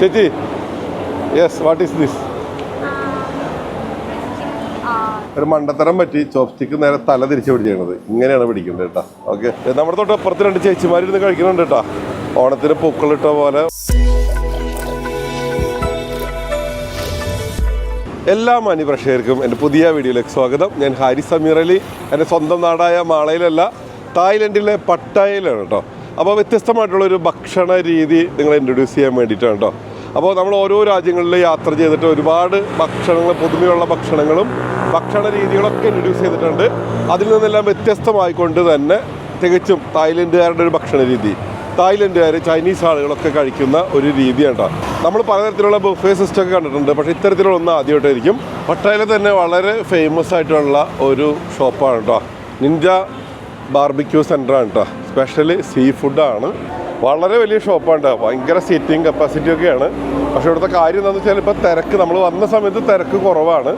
ചേച്ചി yes what is this ഒരു മണ്ടത്തരം പറ്റി ചോപ്സ്റ്റിക്ക് നേരെ തല തിരിച്ചു പിടിച്ചത് ഇങ്ങനെയാണ് പിടിക്കേണ്ടത് കേട്ടോ. ഓക്കെ നമ്മുടെ തൊട്ട് അപ്പുറത്ത് രണ്ട് ചേച്ചിമാരിന്ന് കഴിക്കുന്നുണ്ട് കേട്ടോ. ഓണത്തിന് പൂക്കളിട്ട പോലെ. എല്ലാ മാന്യപ്രേക്ഷകർക്കും എന്റെ പുതിയ വീഡിയോയിലേക്ക് സ്വാഗതം. ഞാൻ ഹാരി സമീർ അലി. എന്റെ സ്വന്തം നാടായ മാളയിലല്ല തായ്ലൻഡിലെ പട്ടായയിലാണ് കേട്ടോ. അപ്പോൾ വ്യത്യസ്തമായിട്ടുള്ളൊരു ഭക്ഷണ രീതി നിങ്ങളെ ഇൻട്രൊഡ്യൂസ് ചെയ്യാൻ വേണ്ടിയിട്ടാണ് കേട്ടോ. അപ്പോൾ നമ്മൾ ഓരോ രാജ്യങ്ങളിൽ യാത്ര ചെയ്തിട്ട് ഒരുപാട് ഭക്ഷണങ്ങൾ പുതുമയുള്ള ഭക്ഷണങ്ങളും ഭക്ഷണ രീതികളൊക്കെ ഇൻട്രൊഡ്യൂസ് ചെയ്തിട്ടുണ്ട്. അതിൽ നിന്നെല്ലാം വ്യത്യസ്തമായിക്കൊണ്ട് തന്നെ തികച്ചും തായ്ലൻഡുകാരുടെ ഒരു ഭക്ഷണ രീതി. തായ്ലൻഡുകാർ ചൈനീസ് ആളുകളൊക്കെ കഴിക്കുന്ന ഒരു രീതിയാണ് നമ്മൾ പലതരത്തിലുള്ള ബുഫേ സിസ്റ്റം ഒക്കെ കണ്ടിട്ടുണ്ട്. പക്ഷേ ഇത്തരത്തിലുള്ള ഒന്ന് ആദ്യമായിട്ടായിരിക്കും. പട്ടായയിലെ തന്നെ വളരെ ഫേമസ് ആയിട്ടുള്ള ഒരു ഷോപ്പാണ് കേട്ടോ നിഞ്ച ബാർബിക്യൂ സെന്ററാണ് കേട്ടോ സ്പെഷ്യലി സീ ഫുഡാണ് വളരെ വലിയ ഷോപ്പാണ് ഭയങ്കര സീറ്റിംഗ് കപ്പാസിറ്റി ഒക്കെയാണ്. പക്ഷെ ഇവിടുത്തെ കാര്യം എന്താണെന്ന് വെച്ചാൽ ഇപ്പോൾ തിരക്ക് നമ്മൾ വന്ന സമയത്ത് തിരക്ക് കുറവാണ്.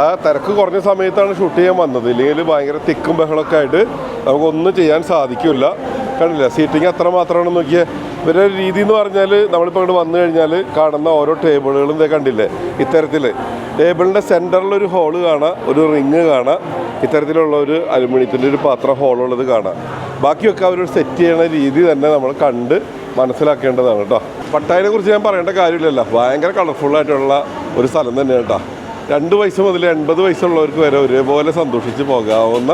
ആ തിരക്ക് കുറഞ്ഞ സമയത്താണ് ഷൂട്ട് ചെയ്യാൻ വന്നത്. ഇല്ലെങ്കിൽ ഭയങ്കര തിക്കും ബഹളമൊക്കെ ആയിട്ട് നമുക്കൊന്നും ചെയ്യാൻ സാധിക്കില്ല. കണ്ടില്ല? സീറ്റിംഗ് എത്ര മാത്രമാണെന്ന് നോക്കിയേ. ഇവരുടെ രീതി എന്ന് പറഞ്ഞാൽ നമ്മളിപ്പോൾ ഇങ്ങോട്ട് വന്നു കഴിഞ്ഞാൽ കാണുന്ന ഓരോ ടേബിളുകളും ഇതേ കണ്ടില്ലേ? ഇത്തരത്തിൽ ടേബിളിന്റെ സെന്ററിൽ ഒരു ഹോൾ കാണാം ഒരു റിങ് കാണാം ഇത്തരത്തിലുള്ള ഒരു അലുമിനിയത്തിന്റെ ഒരു പാത്രം ഹോളുള്ളത് കാണാം. ബാക്കിയൊക്കെ അവർ സെറ്റ് ചെയ്യുന്ന രീതി തന്നെ നമ്മൾ കണ്ട് മനസ്സിലാക്കേണ്ടതാണ് കേട്ടോ. പട്ടായനെ കുറിച്ച് ഞാൻ പറയേണ്ട കാര്യമില്ലല്ലോ. ഭയങ്കര കളർഫുള്ളായിട്ടുള്ള ഒരു സ്ഥലം തന്നെയാണ് കേട്ടോ. രണ്ട് വയസ്സ് മുതൽ എൺപത് വയസ്സുള്ളവർക്ക് വരെ ഒരേപോലെ സന്തോഷിച്ച് പോകാവുന്ന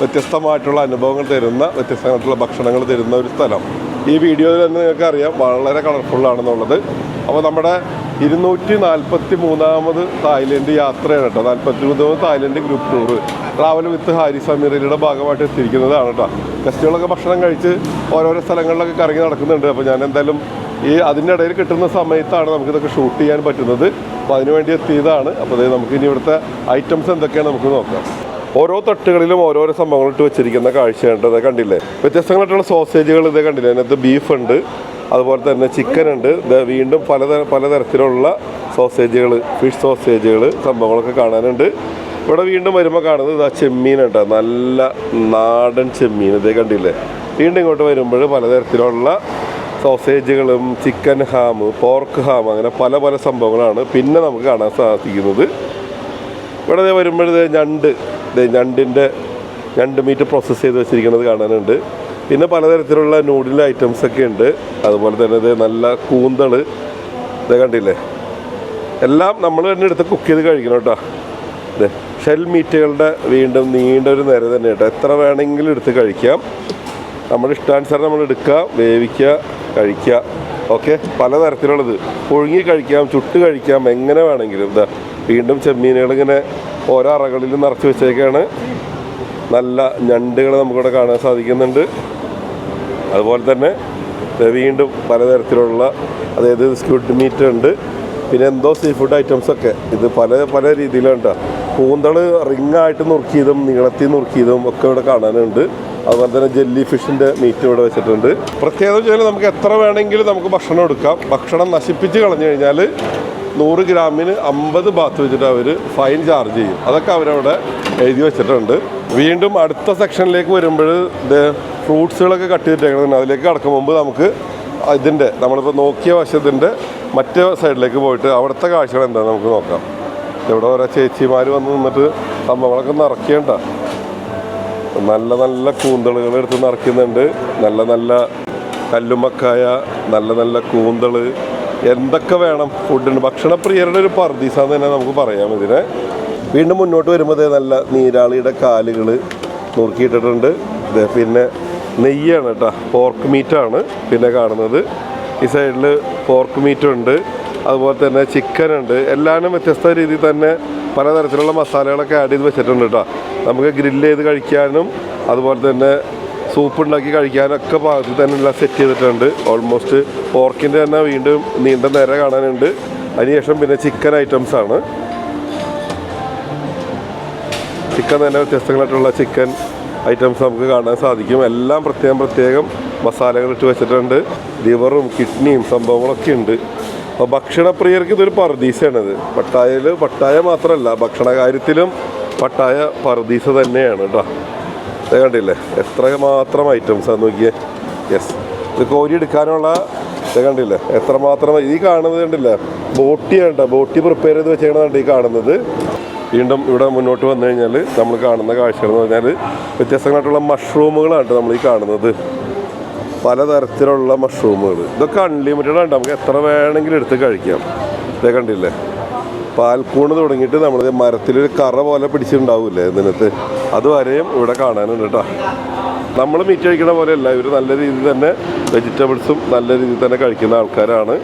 വ്യത്യസ്തമായിട്ടുള്ള അനുഭവങ്ങൾ തരുന്ന വ്യത്യസ്തമായിട്ടുള്ള ഭക്ഷണങ്ങൾ തരുന്ന ഒരു സ്ഥലം. ഈ വീഡിയോയിൽ തന്നെ നിങ്ങൾക്ക് അറിയാം വളരെ കളർഫുള്ളാണെന്നുള്ളത് അപ്പോൾ നമ്മുടെ ഇരുന്നൂറ്റി നാൽപ്പത്തി മൂന്നാമത് തായ്ലൻഡ് യാത്രയാണ് കേട്ടോ. നാൽപ്പത്തി മൂന്നാമത് Thailand group tour travel with Hari സമീറയുടെ ഭാഗമായിട്ട് എത്തിയിരിക്കുന്നതാണ് കേട്ടോ. ഗസ്റ്റുകളൊക്കെ ഭക്ഷണം കഴിച്ച് ഓരോരോ സ്ഥലങ്ങളിലൊക്കെ കറങ്ങി നടക്കുന്നുണ്ട്. അപ്പോൾ ഞാൻ എന്തായാലും ഈ അതിന്റെ ഇടയിൽ കിട്ടുന്ന സമയത്താണ് നമുക്കിതൊക്കെ ഷൂട്ട് ചെയ്യാൻ പറ്റുന്നത്. അപ്പോൾ അതിനുവേണ്ടി എത്തിയതാണ്. അപ്പോൾ അതായത് നമുക്ക് ഇനി ഇവിടുത്തെ ഐറ്റംസ് എന്തൊക്കെയാണ് നമുക്ക് നോക്കാം. ഓരോ തട്ടുകളിലും ഓരോരോ സംഭവങ്ങൾ ഇട്ട് വെച്ചിരിക്കുന്ന കാഴ്ചയുണ്ട് അത് കണ്ടില്ലേ? വ്യത്യസ്തങ്ങളായിട്ടുള്ള സോസേജുകൾ ഇത് കണ്ടില്ലേ? അതിനകത്ത് ബീഫ് ഉണ്ട് അതുപോലെ തന്നെ ചിക്കൻ ഉണ്ട്. വീണ്ടും പലതര പലതരത്തിലുള്ള സോസേജുകൾ ഫിഷ് സോസേജുകൾ സംഭവങ്ങളൊക്കെ കാണാനുണ്ട്. ഇവിടെ വീണ്ടും വരുമ്പോൾ കാണുന്നത് ചെമ്മീൻ കേട്ടോ. നല്ല നാടൻ ചെമ്മീൻ ഇതേ കണ്ടില്ലേ? വീണ്ടും ഇങ്ങോട്ട് വരുമ്പോൾ പലതരത്തിലുള്ള സോസേജുകളും ചിക്കൻ ഹാം പോർക്ക് ഹാം അങ്ങനെ പല പല സംഭവങ്ങളാണ് പിന്നെ നമുക്ക് കാണാൻ സാധിക്കുന്നത്. ഇവിടെ വരുമ്പോഴേ ഞണ്ട്. ഞണ്ടിന്റെ ഞണ്ട് മീറ്റ് പ്രോസസ്സ് ചെയ്ത് വെച്ചിരിക്കുന്നത് കാണാനുണ്ട്. പിന്നെ പലതരത്തിലുള്ള നൂഡിൽ ഐറ്റംസ് ഒക്കെ ഉണ്ട്. അതുപോലെ തന്നെ ഇത് നല്ല കൂന്തൾ ഇത് കണ്ടില്ലേ? എല്ലാം നമ്മൾ തന്നെ എടുത്ത് കുക്ക് ചെയ്ത് കഴിക്കണം കേട്ടോ. അതെ ഷെൽ മീറ്റുകളുടെ വീണ്ടും നീണ്ട ഒരു നിര തന്നെ കേട്ടോ. എത്ര വേണമെങ്കിലും എടുത്ത് കഴിക്കാം. നമ്മുടെ ഇഷ്ടാനുസരണം നമ്മൾ എടുക്കാം വേവിക്കുക കഴിക്കുക. ഓക്കെ? പലതരത്തിലുള്ളത്. പുഴുങ്ങി കഴിക്കാം ചുട്ട് കഴിക്കാം എങ്ങനെ വേണമെങ്കിലും. ഇതാ വീണ്ടും ചെമ്മീനുകൾ ഇങ്ങനെ ഓരോ അറകളിലും നിറച്ച് വെച്ചേക്കാണ്. നല്ല ഞണ്ടുകൾ നമുക്കിവിടെ കാണാൻ സാധിക്കുന്നുണ്ട്. അതുപോലെ തന്നെ വീണ്ടും പലതരത്തിലുള്ള അതായത് സ്ക്യൂഡ് മീറ്റ് ഉണ്ട്. പിന്നെ എന്തോ സീ ഫുഡ് ഐറ്റംസ് ഒക്കെ. ഇത് പല പല രീതിയിലാണ് കേട്ടോ കൂന്തൾ റിങ്ങായിട്ട് നുറുക്കിയതും നീളത്തിൽ നുറുക്കിയതും ഒക്കെ ഇവിടെ കാണാനുണ്ട്. അതുപോലെ തന്നെ ജെല്ലി ഫിഷിന്റെ മീറ്റ് ഇവിടെ വെച്ചിട്ടുണ്ട്. പ്രത്യേകത വെച്ചാൽ നമുക്ക് എത്ര വേണമെങ്കിലും നമുക്ക് ഭക്ഷണം എടുക്കാം. ഭക്ഷണം നശിപ്പിച്ച് കളഞ്ഞു കഴിഞ്ഞാൽ നൂറ് ഗ്രാമിന് അമ്പത് ബാത്ത് വെച്ചിട്ട് അവർ ഫൈൻ ചാർജ് ചെയ്യും. അതൊക്കെ അവരവിടെ എഴുതി വെച്ചിട്ടുണ്ട്. വീണ്ടും അടുത്ത സെക്ഷനിലേക്ക് വരുമ്പോൾ ഫ്രൂട്ട്സുകളൊക്കെ കട്ട് ചെയ്തിട്ടേക്കണം അതിലേക്ക് കടക്കും മുമ്പ് നമുക്ക് ഇതിന്റെ നമ്മളിപ്പോൾ നോക്കിയ വശത്തിന്റെ മറ്റേ സൈഡിലേക്ക് പോയിട്ട് അവിടുത്തെ കാഴ്ചകൾ എന്താണെന്ന് നമുക്ക് നോക്കാം. ഇവിടെ ഓരോ ചേച്ചിമാർ വന്ന് നിന്നിട്ട് സംഭവങ്ങളൊക്കെ നിറയ്ക്കേണ്ട. നല്ല നല്ല കൂന്തളുകൾ എടുത്ത് നിറയ്ക്കുന്നുണ്ട്. നല്ല നല്ല കല്ലുമക്കായ നല്ല നല്ല കൂന്തൾ എന്തൊക്കെ വേണം ഫുഡിന്? ഭക്ഷണപ്രിയരുടെ ഒരു പർദീസ എന്ന് തന്നെ നമുക്ക് പറയാം ഇതിനെ. വീണ്ടും മുന്നോട്ട് വരുമ്പോൾ നല്ല നീരാളിയുടെ കാലുകൾ നുറുക്കിയിട്ടിട്ടുണ്ട്. ദേ പിന്നെ നെയ്യാണ് കേട്ടോ പോർക്ക് മീറ്റാണ് പിന്നെ കാണുന്നത്. ഈ സൈഡിൽ പോർക്ക് മീറ്റുണ്ട് അതുപോലെ തന്നെ ചിക്കൻ ഉണ്ട്. എല്ലാവരും വ്യത്യസ്ത രീതിയിൽ തന്നെ പലതരത്തിലുള്ള മസാലകളൊക്കെ ആഡ് ചെയ്ത് വെച്ചിട്ടുണ്ട് കേട്ടോ നമുക്ക് ഗ്രില്ല് ചെയ്ത് കഴിക്കാനും അതുപോലെ തന്നെ സൂപ്പ് ഉണ്ടാക്കി കഴിക്കാനൊക്കെ പാകത്തിൽ തന്നെ എല്ലാം സെറ്റ് ചെയ്തിട്ടുണ്ട്. ഓൾമോസ്റ്റ് പോർക്കിന്റെ തന്നെ വീണ്ടും നീണ്ട നേരെ കാണാനുണ്ട്. അതിനുശേഷം പിന്നെ ചിക്കൻ ഐറ്റംസ് ആണ്. ചിക്കൻ തന്നെ വ്യത്യസ്തങ്ങളായിട്ടുള്ള ചിക്കൻ ഐറ്റംസ് നമുക്ക് കാണാൻ സാധിക്കും. എല്ലാം പ്രത്യേകം പ്രത്യേകം മസാലകൾ ഇട്ട് വെച്ചിട്ടുണ്ട്. ലിവറും കിഡ്നിയും സംഭവങ്ങളൊക്കെ ഉണ്ട്. അപ്പോൾ ഭക്ഷണപ്രിയർക്ക് ഇതൊരു പർദീസയാണിത്. പട്ടായയിൽ പട്ടായ മാത്രമല്ല ഭക്ഷണ കാര്യത്തിലും പട്ടായ പർദീസ തന്നെയാണ് കേട്ടോ കണ്ടില്ലേ? എത്ര മാത്രം ആണ് നോക്കിയേ. യെസ് ഇത് കോരി എടുക്കാനുള്ള ഇത് കണ്ടില്ലേ? എത്രമാത്രം ഈ കാണുന്നത് കണ്ടില്ലേ? ബോട്ടി കണ്ട ബോട്ടി പ്രിപ്പയർ ചെയ്ത് വെച്ചേക്കണതാണ് ഈ കാണുന്നത്. വീണ്ടും ഇവിടെ മുന്നോട്ട് വന്നു കഴിഞ്ഞാൽ നമ്മൾ കാണുന്ന കാഴ്ചകൾ എന്ന് പറഞ്ഞാൽ വ്യത്യസ്തങ്ങളായിട്ടുള്ള മഷ്റൂമുകളാണ് നമ്മൾ ഈ കാണുന്നത്. പലതരത്തിലുള്ള മഷ്റൂമുകൾ ഇതൊക്കെ അൺലിമിറ്റഡ് ആണ്. നമുക്ക് എത്ര വേണമെങ്കിലും എടുത്ത് കഴിക്കാം. ഇതേ കണ്ടില്ലേ? പാൽക്കൂണ് തുടങ്ങിയിട്ട് നമ്മൾ മരത്തിലൊരു കറ പോലെ പിടിച്ചിട്ടുണ്ടാവില്ലേ ഇതിനകത്ത്? അതുവരെയും ഇവിടെ കാണാനുണ്ട് കേട്ടോ നമ്മൾ മീറ്റ് കഴിക്കണ പോലെയല്ല ഇവർ നല്ല രീതിയിൽ തന്നെ വെജിറ്റബിൾസും നല്ല രീതിയിൽ തന്നെ കഴിക്കുന്ന ആൾക്കാരാണ്.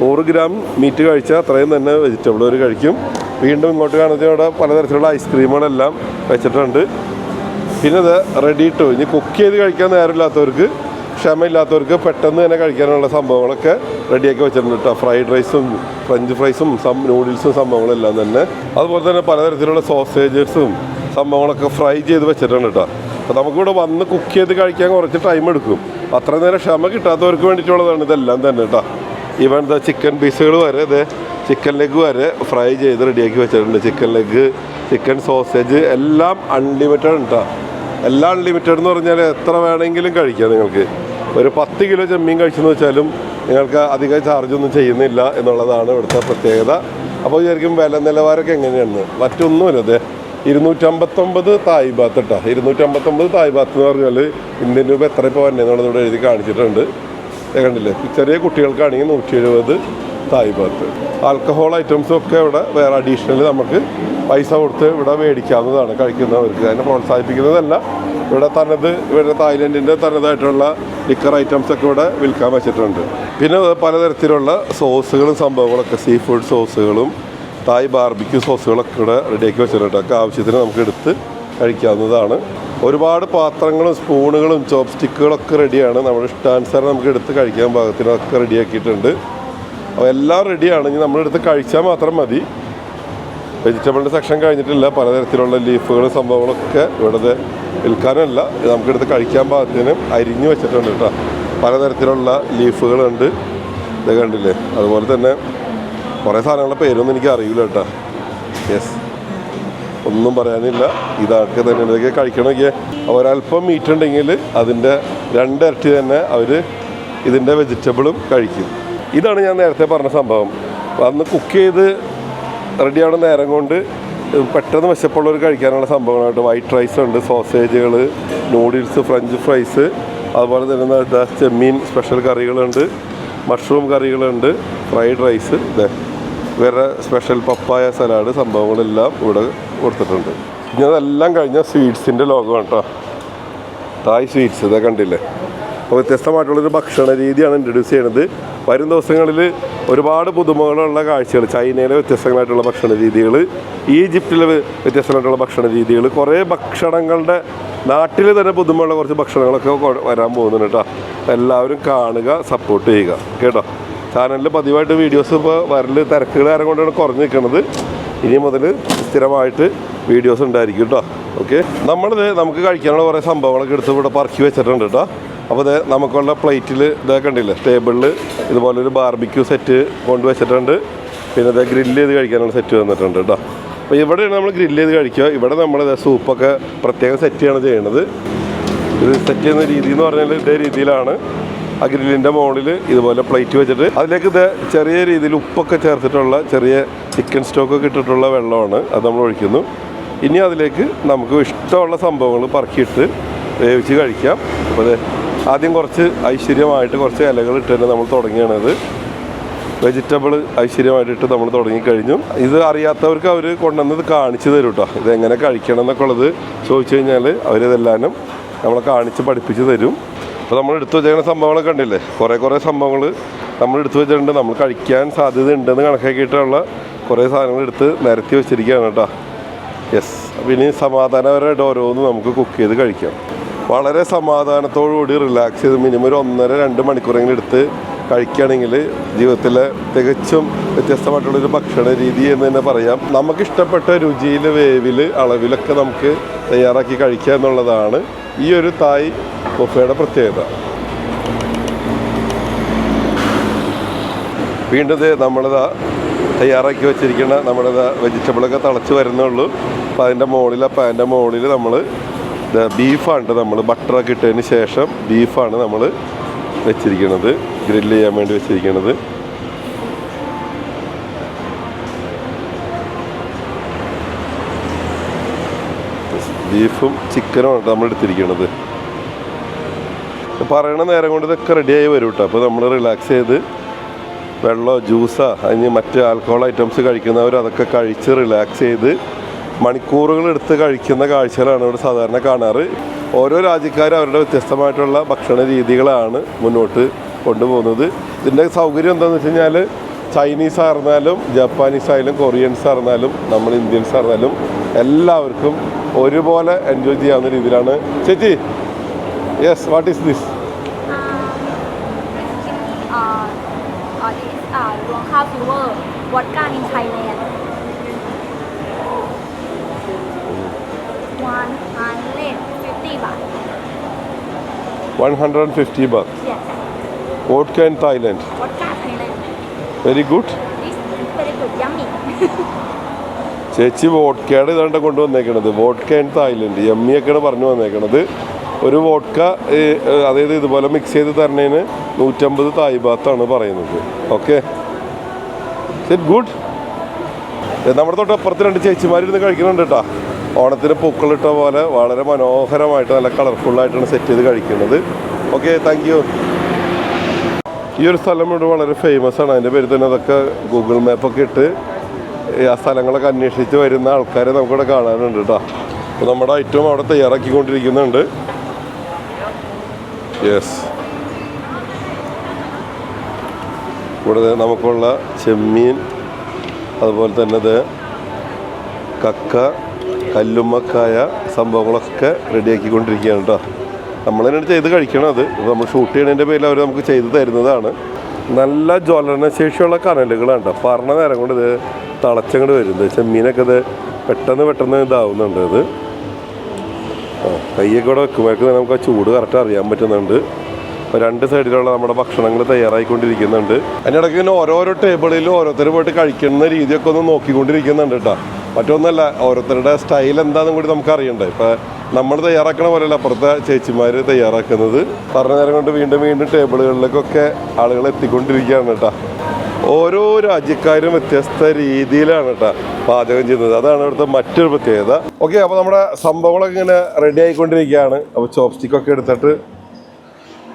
നൂറ് ഗ്രാം മീറ്റ് കഴിച്ചാൽ അത്രയും തന്നെ വെജിറ്റബിൾ അവർ കഴിക്കും. വീണ്ടും ഇങ്ങോട്ട് കാണുന്നത് അവിടെ പലതരത്തിലുള്ള ഐസ്ക്രീമുകളെല്ലാം വെച്ചിട്ടുണ്ട്. പിന്നെ ഇത് റെഡി ടു ഇനി കുക്ക് ചെയ്ത് കഴിക്കാൻ നേരമില്ലാത്തവർക്ക് ക്ഷമയില്ലാത്തവർക്ക് പെട്ടെന്ന് തന്നെ കഴിക്കാനുള്ള സംഭവങ്ങളൊക്കെ റെഡിയാക്കി വെച്ചിട്ടുണ്ട് കേട്ടോ. ഫ്രൈഡ് റൈസും ഫ്രഞ്ച് ഫ്രൈസും സം നൂഡിൽസും സംഭവങ്ങളെല്ലാം തന്നെ. അതുപോലെ തന്നെ പലതരത്തിലുള്ള സോസേജസും സംഭവങ്ങളൊക്കെ ഫ്രൈ ചെയ്ത് വെച്ചിട്ടുണ്ട് കേട്ടോ. അപ്പോൾ നമുക്കിവിടെ വന്ന് കുക്ക് ചെയ്ത് കഴിക്കാൻ കുറച്ച് ടൈം എടുക്കും. അത്ര നേരം ക്ഷമ കിട്ടാത്തവർക്ക് വേണ്ടിയിട്ടുള്ളതാണ് ഇതെല്ലാം തന്നെ കേട്ടോ. ഈവൻ എന്താ ചിക്കൻ പീസുകൾ വരെ ഇത് ചിക്കൻ ലെഗ് വരെ ഫ്രൈ ചെയ്ത് റെഡിയാക്കി വെച്ചിട്ടുണ്ട്. ചിക്കൻ ലെഗ് ചിക്കൻ സോസേജ് എല്ലാം അൺലിമിറ്റഡ് കേട്ടോ. എല്ലാം അൺലിമിറ്റഡ് എന്ന് പറഞ്ഞാൽ എത്ര വേണമെങ്കിലും കഴിക്കാം നിങ്ങൾക്ക്. ഒരു പത്ത് കിലോ ചെമ്മീൻ കഴിച്ചെന്ന് വെച്ചാലും നിങ്ങൾക്ക് അധികം ചാർജൊന്നും ചെയ്യുന്നില്ല എന്നുള്ളതാണ് ഇവിടുത്തെ പ്രത്യേകത. അപ്പോൾ വിചാരിക്കും വില നിലവാരമൊക്കെ എങ്ങനെയാണ്? മറ്റൊന്നുമില്ല അതെ ഇരുന്നൂറ്റമ്പത്തൊമ്പത് തായ് ബാത്ത് കേട്ടോ ഇരുന്നൂറ്റമ്പത്തൊമ്പത് തായ് ബാത്ത് എന്ന് പറഞ്ഞാൽ ഇന്ത്യൻ രൂപ എത്ര ഇപ്പോൾ വന്നെ എന്നുള്ളത് ഇവിടെ എഴുതി കാണിച്ചിട്ടുണ്ട്. കണ്ടില്ലേ? ചെറിയ കുട്ടികൾക്കാണെങ്കിൽ നൂറ്റി എഴുപത് തായ് ഭാഗത്ത് ആൽക്കഹോൾ ഐറ്റംസും ഒക്കെ ഇവിടെ വേറെ അഡീഷണൽ നമുക്ക് പൈസ കൊടുത്ത് ഇവിടെ മേടിക്കാവുന്നതാണ് കഴിക്കുന്നവർക്ക്. അതിനെ പ്രോത്സാഹിപ്പിക്കുന്നതല്ല. ഇവിടെ തനത് ഇവിടെ തായ്ലൻഡിന്റെ തനതായിട്ടുള്ള ലിക്കർ ഐറ്റംസ് ഒക്കെ ഇവിടെ വിൽക്കാൻ വെച്ചിട്ടുണ്ട്. പിന്നെ പലതരത്തിലുള്ള സോസുകളും സംഭവങ്ങളൊക്കെ സീ ഫുഡ് സോസുകളും തായ് ബാർബിക്യൂ സോസുകളൊക്കെ ഇവിടെ റെഡിയാക്കി വെച്ചിട്ടുണ്ട്. ഒക്കെ ആവശ്യത്തിന് നമുക്ക് എടുത്ത് കഴിക്കാവുന്നതാണ്. ഒരുപാട് പാത്രങ്ങളും സ്പൂണുകളും ചോപ്പ് സ്റ്റിക്കുകളൊക്കെ റെഡിയാണ് നമ്മുടെ ഇഷ്ടാനുസരണം നമുക്ക് എടുത്ത് കഴിക്കാൻ പാകത്തിനൊക്കെ റെഡിയാക്കിയിട്ടുണ്ട് അപ്പോൾ എല്ലാം റെഡിയാണ് ഇനി നമ്മളെടുത്ത് കഴിച്ചാൽ മാത്രം മതി. വെജിറ്റബിളിന്റെ സെക്ഷൻ കഴിഞ്ഞിട്ടില്ല. പലതരത്തിലുള്ള ലീഫുകളും സംഭവങ്ങളൊക്കെ ഇവിടുത്തെ വിൽക്കാനല്ല. നമുക്കെടുത്ത് കഴിക്കാൻ പാകത്തിനും അരിഞ്ഞു വെച്ചിട്ടുണ്ട് കേട്ടോ. പലതരത്തിലുള്ള ലീഫുകളുണ്ട് ഇത് കണ്ടില്ലേ? അതുപോലെ തന്നെ കുറേ സാധനങ്ങളുടെ പേരൊന്നും എനിക്ക് അറിയില്ല കേട്ടോ. യെസ് ഒന്നും പറയാനില്ല. ഇതൊക്കെ തന്നെ ഇതൊക്കെ കഴിക്കണമെങ്കിൽ ഒരല്പം മീറ്റ് ഉണ്ടെങ്കിൽ അതിന്റെ രണ്ടിരട്ടി തന്നെ അവർ ഇതിന്റെ വെജിറ്റബിളും കഴിക്കും. ഇതാണ് ഞാൻ നേരത്തെ പറഞ്ഞ സംഭവം. അന്ന് കുക്ക് ചെയ്ത് റെഡിയാവുന്ന നേരം കൊണ്ട് പെട്ടെന്ന് വിശപ്പുള്ളവർ കഴിക്കാനുള്ള സംഭവങ്ങളായിട്ട് വൈറ്റ് റൈസ് ഉണ്ട് സോസേജുകൾ നൂഡിൽസ് ഫ്രഞ്ച് ഫ്രൈസ് അതുപോലെ തന്നെ ചെമ്മീൻ സ്പെഷ്യൽ കറികളുണ്ട് മഷ്റൂം കറികളുണ്ട് ഫ്രൈഡ് റൈസ് വേറെ സ്പെഷ്യൽ പപ്പായ സലാഡ് സംഭവങ്ങളെല്ലാം ഇവിടെ കൊടുത്തിട്ടുണ്ട്. ഇനി അതെല്ലാം കഴിഞ്ഞാൽ സ്വീറ്റ്സിന്റെ ലോകമാണ് കേട്ടോ തായ് സ്വീറ്റ്സ് ഇതൊക്കെ കണ്ടില്ലേ? അപ്പോൾ വ്യത്യസ്തമായിട്ടുള്ളൊരു ഭക്ഷണ രീതിയാണ് ഇൻട്രൊഡ്യൂസ് ചെയ്യുന്നത് വരും ദിവസങ്ങളിൽ ഒരുപാട് പുതുമകളുള്ള കാഴ്ചകൾ ചൈനയിലെ വ്യത്യസ്തങ്ങളായിട്ടുള്ള ഭക്ഷണ രീതികൾ ഈജിപ്തിലെ വ്യ- വ്യത്യസ്തമായിട്ടുള്ള ഭക്ഷണ രീതികൾ കുറേ ഭക്ഷണങ്ങളുടെ നാട്ടിൽ തന്നെ പുതുമയുള്ള കുറച്ച് ഭക്ഷണങ്ങളൊക്കെ വരാൻ പോകുന്നുണ്ട് കേട്ടോ. എല്ലാവരും കാണുക സപ്പോർട്ട് ചെയ്യുക. കേട്ടോ? ചാനലിൽ പതിവായിട്ട് വീഡിയോസ് ഇപ്പോൾ വരൽ തിരക്കുകൾ കാരണം കൊണ്ടാണ് കുറഞ്ഞു നിൽക്കുന്നത് ഇനി മുതൽ സ്ഥിരമായിട്ട് വീഡിയോസ് ഉണ്ടായിരിക്കും കേട്ടോ. ഓക്കെ നമ്മളിത് നമുക്ക് കഴിക്കാനുള്ള കുറേ സംഭവങ്ങളൊക്കെ എടുത്ത് ഇവിടെ പറക്കി വെച്ചിട്ടുണ്ട് കേട്ടോ. അപ്പോൾ ഇത് നമുക്കുള്ള പ്ലേറ്റിൽ ഇതൊക്കെ കണ്ടില്ലേ? ടേബിളിൽ ഇതുപോലൊരു ബാർബിക്യൂ സെറ്റ് കൊണ്ടുവച്ചിട്ടുണ്ട് പിന്നെ ഇത് ഗ്രില്ല് ചെയ്ത് കഴിക്കാനുള്ള സെറ്റ് വന്നിട്ടുണ്ട് കേട്ടോ അപ്പോൾ ഇവിടെയാണ് നമ്മൾ ഗ്രില്ല് ചെയ്ത് കഴിക്കുക. ഇവിടെ നമ്മൾ സൂപ്പൊക്കെ പ്രത്യേകം സെറ്റ് ചെയ്യണത്. ഇത് സെറ്റ് ചെയ്യുന്ന രീതി എന്ന് പറഞ്ഞാൽ ഇതേ രീതിയിലാണ്. ആ ഗ്രില്ലിന്റെ മുകളിൽ ഇതുപോലെ പ്ലേറ്റ് വെച്ചിട്ട് അതിലേക്ക് ഇത് ചെറിയ രീതിയിൽ ഉപ്പൊക്കെ ചേർത്തിട്ടുള്ള ചെറിയ ചിക്കൻ സ്റ്റോക്കൊക്കെ ഇട്ടിട്ടുള്ള വെള്ളമാണ് അത് നമ്മൾ ഒഴിക്കുന്നു. ഇനി അതിലേക്ക് നമുക്ക് ഇഷ്ടമുള്ള സംഭവങ്ങൾ പറക്കിയിട്ട് വേവിച്ച് കഴിക്കാം. അപ്പോൾ അത് ആദ്യം കുറച്ച് ഐശ്വര്യമായിട്ട് കുറച്ച് ഇലകൾ ഇട്ട് തന്നെ നമ്മൾ തുടങ്ങിയാണത് വെജിറ്റബിൾ ഐശ്വര്യമായിട്ടിട്ട് നമ്മൾ തുടങ്ങി കഴിഞ്ഞു ഇത് അറിയാത്തവർക്ക് അവർ കൊണ്ടുവന്നത് കാണിച്ചു തരും കേട്ടോ ഇത് എങ്ങനെ കഴിക്കണം എന്നൊക്കെ ഉള്ളത് ചോദിച്ചു കഴിഞ്ഞാൽ അവരിതെല്ലാം നമ്മളെ കാണിച്ച് പഠിപ്പിച്ച് തരും. അപ്പോൾ നമ്മൾ എടുത്തു വെച്ചേക്കുന്ന സംഭവങ്ങളൊക്കെ കണ്ടില്ലേ? കുറേ കുറേ സംഭവങ്ങൾ നമ്മൾ എടുത്തു വെച്ചിട്ടുണ്ട്. നമ്മൾ കഴിക്കാൻ സാധ്യത ഉണ്ടെന്ന് കണക്കാക്കിയിട്ടുള്ള കുറേ സാധനങ്ങൾ എടുത്ത് നിരത്തി വെച്ചിരിക്കുകയാണ് കേട്ടോ യെസ് അപ്പോൾ ഇനി സമാധാനപരമായിട്ട് ഓരോന്നും നമുക്ക് കുക്ക് ചെയ്ത് കഴിക്കാം. വളരെ സമാധാനത്തോടുകൂടി റിലാക്സ് ചെയ്ത് മിനിമം ഒരു ഒന്നര രണ്ട് മണിക്കൂറെങ്കിലും എടുത്ത് കഴിക്കുകയാണെങ്കിൽ ജീവിതത്തിലെ തികച്ചും വ്യത്യസ്തമായിട്ടുള്ളൊരു ഭക്ഷണ രീതി എന്ന് തന്നെ പറയാം. നമുക്കിഷ്ടപ്പെട്ട രുചിയിൽ വേവിൽ അളവിലൊക്കെ നമുക്ക് തയ്യാറാക്കി കഴിക്കുക എന്നുള്ളതാണ് ഈ ഒരു തായ് ബൊഫയുടെ പ്രത്യേകത. വീണ്ടും നമ്മളിതാ തയ്യാറാക്കി വെച്ചിരിക്കുന്ന നമ്മുടെ വെജിറ്റബിളൊക്കെ തിളച്ച് വരുന്നുള്ളൂ അപ്പോൾ അതിന്റെ മുകളിൽ അപ്പം അതിന്റെ മുകളിൽ നമ്മൾ ബീഫാണ് നമ്മൾ ബട്ടറൊക്കെ ഇട്ടതിന് ശേഷം ബീഫാണ് നമ്മൾ വെച്ചിരിക്കുന്നത് ഗ്രില്ല് ചെയ്യാൻ വേണ്ടി വെച്ചിരിക്കുന്നത് ബീഫും ചിക്കനും ആണ് നമ്മൾ എടുത്തിരിക്കുന്നത് പറയണ നേരം കൊണ്ട് ഇതൊക്കെ റെഡിയായി വരും കേട്ടോ അപ്പോൾ നമ്മൾ റിലാക്സ് ചെയ്ത് വെള്ളമോ ജ്യൂസോ അതിന് മറ്റ് ആൽക്കഹോൾ ഐറ്റംസ് കഴിക്കുന്നവർ അതൊക്കെ കഴിച്ച് റിലാക്സ് ചെയ്ത് മണിക്കൂറുകൾ എടുത്ത് കഴിക്കുന്ന കാഴ്ചകളാണ് ഇവിടെ സാധാരണ കാണാറ്. ഓരോ രാജ്യക്കാരും അവരുടെ വ്യത്യസ്തമായിട്ടുള്ള ഭക്ഷണ രീതികളാണ് മുന്നോട്ട് കൊണ്ടുപോകുന്നത്. ഇതിന്റെ സൗകര്യം എന്താണെന്ന് വെച്ച് കഴിഞ്ഞാൽ ചൈനീസ് ആയിരുന്നാലും ജപ്പാനീസ് ആയാലും കൊറിയൻസ് ആയിരുന്നാലും നമ്മൾ ഇന്ത്യൻസ് ആയിരുന്നാലും എല്ലാവർക്കും ഒരുപോലെ എൻജോയ് ചെയ്യാവുന്ന രീതിയിലാണ്. ചേച്ചി yes what is this What kind of Thailand. 150 baht. Yes. Vodka in Thailand. Vodka Thailand. Very good. This is very good. Yummy. ചേച്ചി വോഡ്ക്കയുടെ ഇതാണ്ട് കൊണ്ടുവന്നേക്കണത് വോഡ്ക്ക ഇൻ തായ്ലൻഡ് യമ്മിയൊക്കെയാണ് പറഞ്ഞു വന്നേക്കണത് ഒരു വോഡ്ക്ക അതായത് ഇതുപോലെ മിക്സ് ചെയ്ത് തരണേന് നൂറ്റമ്പത് തായ് ബാത്താണ് പറയുന്നത് ഓക്കെ ഗുഡ് നമ്മുടെ തൊട്ടപ്പുറത്ത് രണ്ട് ചേച്ചിമാരിരുന്ന് കഴിക്കുന്നുണ്ട് കേട്ടോ ഓണത്തിന് പൂക്കളിട്ട പോലെ വളരെ മനോഹരമായിട്ട് നല്ല കളർഫുള്ളായിട്ടാണ് സെറ്റ് ചെയ്ത് കഴിക്കുന്നത്. ഓക്കെ താങ്ക് യു ഈ ഒരു സ്ഥലം ഇവിടെ വളരെ ഫേമസ് ആണ്. അതിന്റെ പേര് തന്നെ അതൊക്കെ ഗൂഗിൾ മാപ്പൊക്കെ ഇട്ട് ആ സ്ഥലങ്ങളൊക്കെ അന്വേഷിച്ച് വരുന്ന ആൾക്കാരെ നമുക്കിവിടെ കാണാനുണ്ട് കേട്ടോ. അപ്പോൾ നമ്മുടെ ഐറ്റം അവിടെ തയ്യാറാക്കിക്കൊണ്ടിരിക്കുന്നുണ്ട്. യെസ് ഇവിടെ നമുക്കുള്ള ചെമ്മീൻ അതുപോലെ തന്നെ കക്ക കല്ലുമ്മക്കായ സംഭവങ്ങളൊക്കെ റെഡിയാക്കിക്കൊണ്ടിരിക്കുകയാണ് കേട്ടോ നമ്മൾ തന്നെ ചെയ്ത് കഴിക്കണം അത്. നമ്മൾ ഷൂട്ട് ചെയ്യണതിന്റെ പേരിൽ അവർ നമുക്ക് ചെയ്ത് തരുന്നതാണ്. നല്ല ജ്വലനശേഷിയുള്ള കനലുകളാണ് കേട്ടോ പറഞ്ഞ നേരം കൊണ്ട് ഇത് തിളച്ചങ്ങോട്ട് വരുന്നത് ചെമ്മീനൊക്കെ ഇത് പെട്ടെന്ന് പെട്ടെന്ന് ഇതാവുന്നുണ്ട് ഇത്. ആ കയ്യൊക്കെ ഇവിടെ വെക്കുമ്പോഴേക്ക് നമുക്ക് ആ ചൂട് കറക്റ്റ് അറിയാൻ പറ്റുന്നുണ്ട്. അപ്പോൾ രണ്ട് സൈഡിലുള്ള നമ്മുടെ ഭക്ഷണങ്ങൾ തയ്യാറായിക്കൊണ്ടിരിക്കുന്നുണ്ട്. അതിനിടയ്ക്ക് ഇങ്ങനെ ഓരോരോ ടേബിളിലും ഓരോരുത്തർ പോയിട്ട് കഴിക്കുന്ന രീതിയൊക്കെ ഒന്ന് നോക്കിക്കൊണ്ടിരിക്കുന്നുണ്ട് കേട്ടോ മറ്റൊന്നല്ല ഓരോരുത്തരുടെ സ്റ്റൈൽ എന്താണെന്നും കൂടി നമുക്ക് അറിയണ്ടേ ഇപ്പം നമ്മൾ തയ്യാറാക്കണ പോലെയല്ല അപ്പുറത്തെ ചേച്ചിമാർ തയ്യാറാക്കുന്നത്. പറഞ്ഞ നേരം കൊണ്ട് വീണ്ടും വീണ്ടും ടേബിളുകളിലേക്കൊക്കെ ആളുകൾ എത്തിക്കൊണ്ടിരിക്കുകയാണ് കേട്ടോ. ഓരോ രാജ്യക്കാരും വ്യത്യസ്ത രീതിയിലാണ് കേട്ടോ പാചകം ചെയ്യുന്നത്. അതാണ് ഇവിടുത്തെ മറ്റൊരു പ്രത്യേകത. ഓക്കെ അപ്പോൾ നമ്മുടെ സംഭവങ്ങളൊക്കെ ഇങ്ങനെ റെഡി ആയിക്കൊണ്ടിരിക്കുകയാണ്. അപ്പോൾ ചോപ്സ്റ്റിക്കൊക്കെ എടുത്തിട്ട്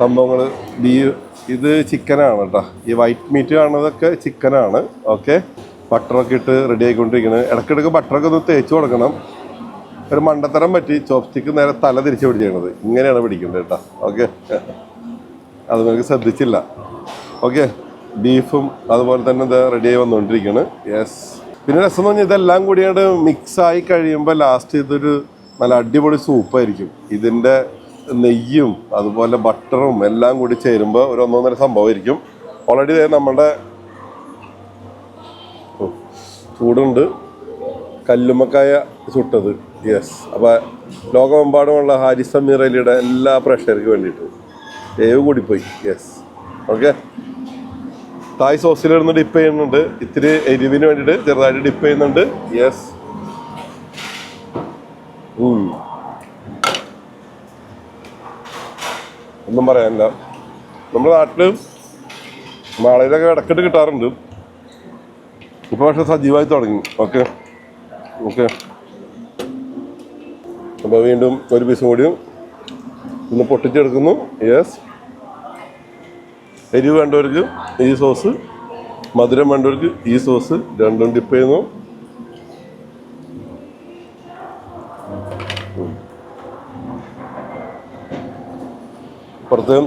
സംഭവങ്ങൾ ബീ ഇത് ചിക്കനാണ് കേട്ടോ. ഈ വൈറ്റ് മീറ്റ് കാണുന്നതൊക്കെ ചിക്കനാണ് ഓക്കെ. ബട്ടറൊക്കെ ഇട്ട് റെഡി ആയിക്കൊണ്ടിരിക്കുന്നത് ഇടയ്ക്കിടയ്ക്ക് ബട്ടറൊക്കെ ഒന്ന് തേച്ച് കൊടുക്കണം. ഒരു മണ്ടത്തരം പറ്റി ചോപ്സ്റ്റിക്ക് നേരെ തല തിരിച്ച് പിടിച്ചത് ഇങ്ങനെയാണ് പിടിക്കേണ്ടത് കേട്ടോ. ഓക്കെ അത് നിങ്ങൾക്ക് ശ്രദ്ധിച്ചില്ല. ഓക്കെ ബീഫും അതുപോലെ തന്നെ ഇത് റെഡിയായി വന്നുകൊണ്ടിരിക്കുകയാണ് യെസ് പിന്നെ രസം എന്ന് പറഞ്ഞാൽ ഇതെല്ലാം കൂടിയാണ്ട് മിക്സ് ആയി കഴിയുമ്പോൾ ലാസ്റ്റ് ഇതൊരു നല്ല അടിപൊളി സൂപ്പായിരിക്കും ഇതിന്റെ നെയ്യും അതുപോലെ ബട്ടറും എല്ലാം കൂടി ചേരുമ്പോൾ ഒരു ഒന്നൊന്നര സംഭവമായിരിക്കും. ഓൾറെഡി നമ്മുടെ ചൂടുണ്ട്. കല്ലുമ്മക്കായ ചുട്ടത്. യെസ് അപ്പോൾ ലോകമെമ്പാടുമുള്ള ഹാരിസ് സമീർ എല്ലാ പ്രേക്ഷകർക്ക് വേണ്ടിയിട്ട് ഏവ് കൂടിപ്പോയി. യെസ് ഓക്കെ തായ് സോസിലിരുന്ന് ഡിപ്പ് ചെയ്യുന്നുണ്ട്. ഇത്തിരി എരിവിന് വേണ്ടിയിട്ട് ചെറുതായിട്ട് ഡിപ്പ് ചെയ്യുന്നുണ്ട്. യെസ് ഒന്നും പറയാനില്ല. നമ്മുടെ നാട്ടിൽ മാളയിലൊക്കെ ഇടക്കിട്ട് കിട്ടാറുണ്ട്. ഇപ്പോൾ പക്ഷെ സജീവമായി തുടങ്ങി. ഓക്കെ. ഓക്കെ. അപ്പോൾ വീണ്ടും ഒരു പീസും കൂടിയും ഒന്ന് പൊട്ടിച്ചെടുക്കുന്നു. യെസ് എരിവ് വേണ്ടവർക്ക് ഈ സോസ് മധുരം വേണ്ടവർക്ക് ഈ സോസ് രണ്ടും ഡിപ്പ് ചെയ്യുന്നു. പുറത്ത്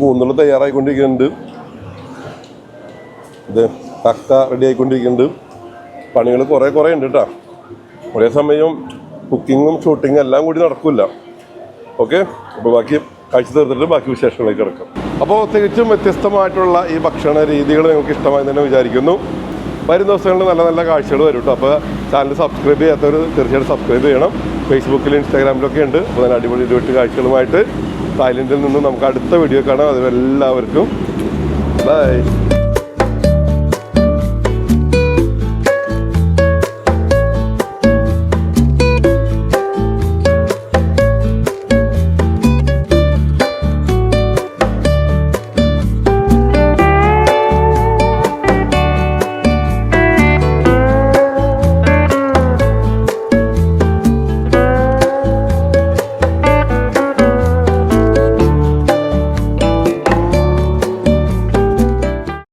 മൂന്നുള്ള തയ്യാറായിക്കൊണ്ടിരിക്കുന്നുണ്ട്. ഇത് തക്ക റെഡി ആയിക്കൊണ്ടിരിക്കുന്നുണ്ട്. പണികൾ കുറേ കുറേ ഉണ്ട് കേട്ടോ ഒരേ സമയം കുക്കിങ്ങും ഷൂട്ടിങ്ങും എല്ലാം കൂടി നടക്കില്ല ഓക്കെ അപ്പോൾ ബാക്കി കാഴ്ച തീർത്തിട്ട് ബാക്കി വിശേഷങ്ങളിലേക്ക് കിടക്കാം. അപ്പോൾ തികച്ചും വ്യത്യസ്തമായിട്ടുള്ള ഈ ഭക്ഷണ രീതികൾ നിങ്ങൾക്ക് ഇഷ്ടമായി തന്നെ വിചാരിക്കുന്നു. വരും ദിവസങ്ങളിൽ നല്ല നല്ല കാഴ്ചകൾ വരും കേട്ടോ അപ്പോൾ ചാനൽ സബ്സ്ക്രൈബ് ചെയ്യാത്തവർ തീർച്ചയായിട്ടും സബ്സ്ക്രൈബ് ചെയ്യണം. ഫേസ്ബുക്കിലും ഇൻസ്റ്റാഗ്രാമിലൊക്കെ ഉണ്ട്. അപ്പോൾ നല്ല അടിപൊളി ഇടിവെട്ട് കാഴ്ചകളുമായിട്ട് തായ്ലൻഡിൽ നിന്ന് നമുക്ക് അടുത്ത വീഡിയോ കാണാം. അത് എല്ലാവർക്കും ബൈ